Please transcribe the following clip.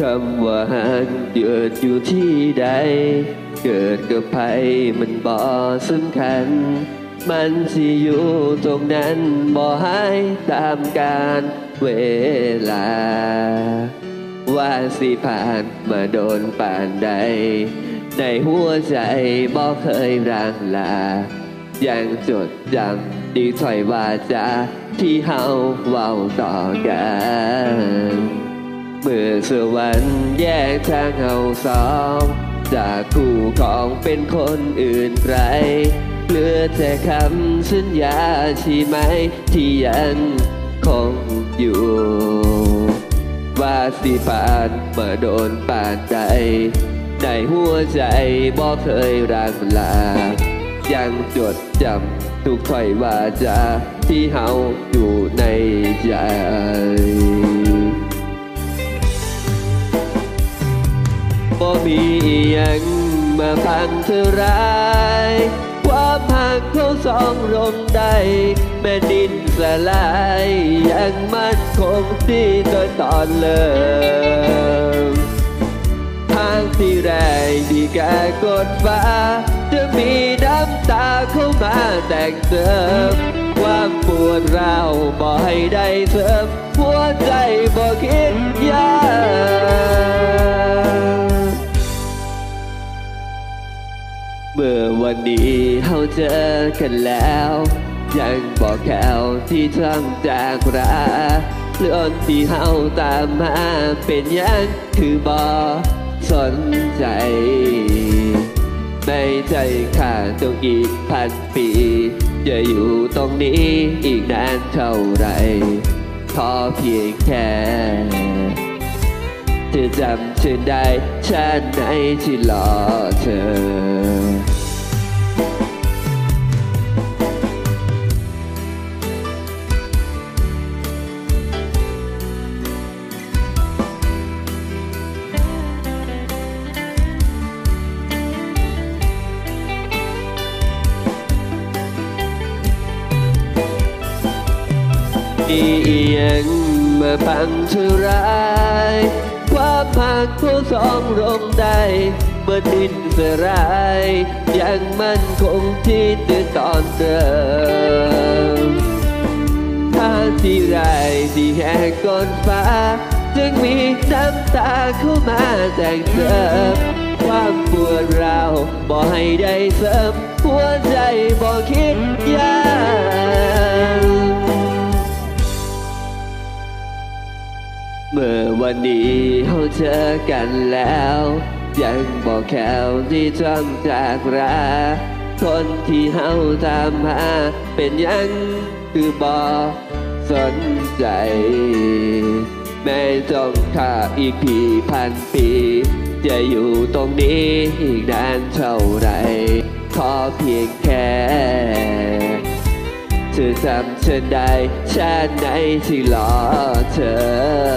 คำว่าหักเกิดอยู่ที่ใด เกิดกับใครมันบ่สำคัญ มันสิอยู่ตรงนั้นบ่หายตามการเวลา ว่าสิผ่านมาโดนป่านใด ในหัวใจบ่เคยร่างลา ยังจดจำดีถ้อยวาจาที่เฮาเว้าต่อกัน เมื่อสวรรค์แยกทางเฮาสองจากคู่ของเป็นคนอื่นไกลเหลือแต่คำสัญญาใช่ไหมที่ยังคงอยู่ ว่าสิปานมาโดนปานใดในหัวใจบ่เคยรังลา ยังจดจำทุกถ้อยวาจาที่เฮาอยู่ในใจ บ่มีอิหยังมาพังเธอร้ายความหักเขาสองลงได้แม่ดินสลายยังมั่นคงที่โดยตอนเลิมทางที่แรกที่แกกดฟ้า จะมีน้ำตาเข้ามาแต่งเติมความปวดร้าวบ่ให้ได้เสริมหัวใจบ่คิดยา เมื่อวันนี้เราเจอกันแล้ว ยังบอกแค่วที่ทำจากราเรื่องที่เฮาตามมาเป็นยังคือบอสนใจไม่ใจขาดต้องอีกพันปีจะอยู่ตรงนี้อีกนานเท่าไหรขอเพียงแค่เธอจำฉันได้ชาติไหนที่รอเธอ อียังมาพังเธอร้ายความหักผู้สองลงได้เมื่อดินสลายยังมั่นคงที่ตื่ตอนเดิมทาที่ไรที่แหกก้นฟ้า จึงมีน้ำตาเข้ามาแต่งเติมความปวดร้าวบ่ให้ได้เสริมหัวใจบ่คิด วันนี้เราเจอกันแล้ว ยังบอกแค่ที่จำจากราคนที่เฮาตามหาเป็นยังคือบอสนใจ แม้จ้องค่าอีกกี่พันปี จะอยู่ตรงนี้อีกนานเท่าไหรขอเพียงแค่ เธอจำเธนได้ชาติไหนที่หลอเธอ